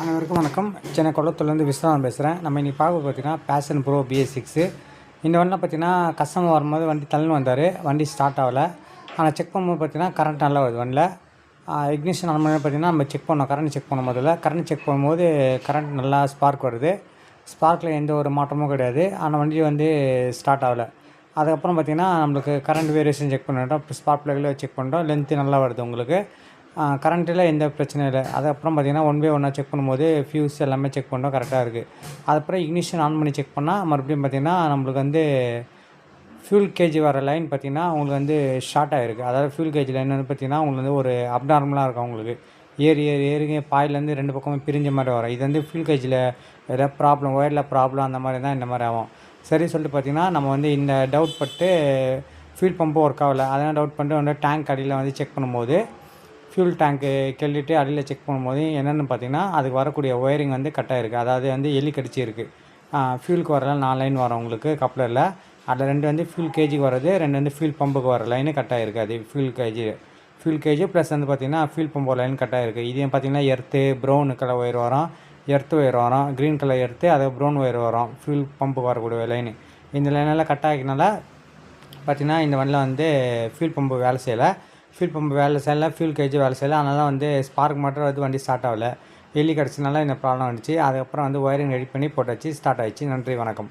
அனைவருக்கும் வணக்கம். சென்னை குளத்துலேருந்து விஸ்வநாதன் பேசுகிறேன் நம்ம இன்றைக்கி பார்க்க பார்த்தீங்கன்னா பேஷன் ப்ரோ பிஎஸ் சிக்ஸு இந்த வண்டியில் பார்த்தீங்கன்னா கஸ்டமர் வரும்போது வண்டி தள்ளு வந்தார். வண்டி ஸ்டார்ட் ஆகலை. ஆனால் செக் பண்ணும்போது பார்த்தீங்கன்னா கரண்ட் நல்லா வருது வண்டியில். இக்னிஷன் ஆன் பண்ணி பார்த்தீங்கன்னா நம்ம செக் பண்ணோம். கரண்ட் செக் பண்ணும் முதல்ல. கரண்ட் செக் பண்ணும்போது கரண்ட் நல்லா ஸ்பார்க் வருது. ஸ்பார்க்கில் எந்த ஒரு மாற்றமும் கிடையாது. ஆனால் வண்டி வந்து ஸ்டார்ட் ஆகலை. அதுக்கப்புறம் பார்த்தீங்கன்னா நம்மளுக்கு கரண்ட் வேரியேஷன் செக் பண்ணிட்டோம் ஸ்பார்க் ப்ளக்கில் செக் பண்ணிட்டோம் லென்த்து நல்லா வருது உங்களுக்கு. கரண்ட்டில் எந்த பிரச்சனையும் இல்லை. அதுக்கப்புறம் பார்த்தீங்கன்னா ஒன் பை ஒன்னாக செக் பண்ணும்போது ஃபியூஸ் எல்லாமே செக் பண்ணோம் கரெக்டாக இருக்குது அதுக்கப்புறம் இக்னிஷன் ஆன் பண்ணி செக் பண்ணால் மறுபடியும் பார்த்தீங்கன்னா நம்மளுக்கு வந்து ஃபியூல் கேஜ் வர லைன் பார்த்தீங்கன்னா உங்களுக்கு வந்து ஷார்ட் ஆகிருக்கு அதாவது ஃபியூல் கேஜ் லைன் வந்து பார்த்தீங்கன்னா உங்களுக்கு வந்து ஒரு அப்நார்மலாக இருக்கும் உங்களுக்கு. ஏறி ஏறி ஏறி பாயிலேருந்து ரெண்டு பக்கமும் பிரிஞ்ச மாதிரி வரும். இது வந்து ஃபியூல் கேஜில் ஏதாவது ப்ராப்ளம் ஒயரில் ப்ராப்ளம் அந்த மாதிரி தான் இந்த மாதிரி ஆகும். சரி சொல்லிட்டு பார்த்தீங்கன்னா நம்ம வந்து இந்த டவுட் பட்டு ஃபியூல் பம்பு ஒர்க் ஆகலை. அதெல்லாம் டவுட் பண்ணிட்டு வந்து டேங்க் அடியில் வந்து செக் பண்ணும்போது ஃபியூல் டேங்க்கு கெள்ளிட்டு அடியில் செக் பண்ணும்போது என்னென்னு பார்த்தீங்கன்னா அதுக்கு வரக்கூடிய ஒயரிங் வந்து கட்டாக இருக்குது அதாவது வந்து எலி கடிச்சு இருக்குது ஃபியூலுக்கு வர நாலு லைன் வரும் உங்களுக்கு கப்ளரில் அதில் ரெண்டு வந்து ஃபியூல் கேஜிக்கு வர்றது ரெண்டு வந்து ஃபியூல் பம்புக்கு வர லைனு கட்டாக இருக்குது அது fuel gauge fuel gauge plus வந்து பார்த்திங்கன்னா ஃபியூல் பம்பு லைன் கட்டாக இருக்குது இதையும் பார்த்தீங்கன்னா எர்த்து ப்ரௌன் கலர் ஒயர் வரும். எர்த்து ஒயர் வரும். க்ரீன் கலர் எர்த்து அது ப்ரௌன் ஒயர் வரும். ஃபியூல் பம்புக்கு வரக்கூடிய லைனு இந்த லைனெல்லாம் கட் பார்த்திங்கன்னா இந்த வண்டியில் வந்து ஃபியூல் பம்பு வேலை செய்யலை. ஃபியூல் பம்ப் வேலை செய்யலை ஃபியூல் கேஜி வேலை செய்யலை. அதனால் வந்து ஸ்பார்க் மட்டும் வந்து வண்டி ஸ்டார்ட் ஆகலை. வெளியே கிடச்சினால இந்த ப்ராப்ளம் வந்துச்சு அதுக்கப்புறம் வந்து ஒயரிங் ரெடி பண்ணி போட்டாச்சு ஸ்டார்ட் ஆகிடுச்சி நன்றி வணக்கம்.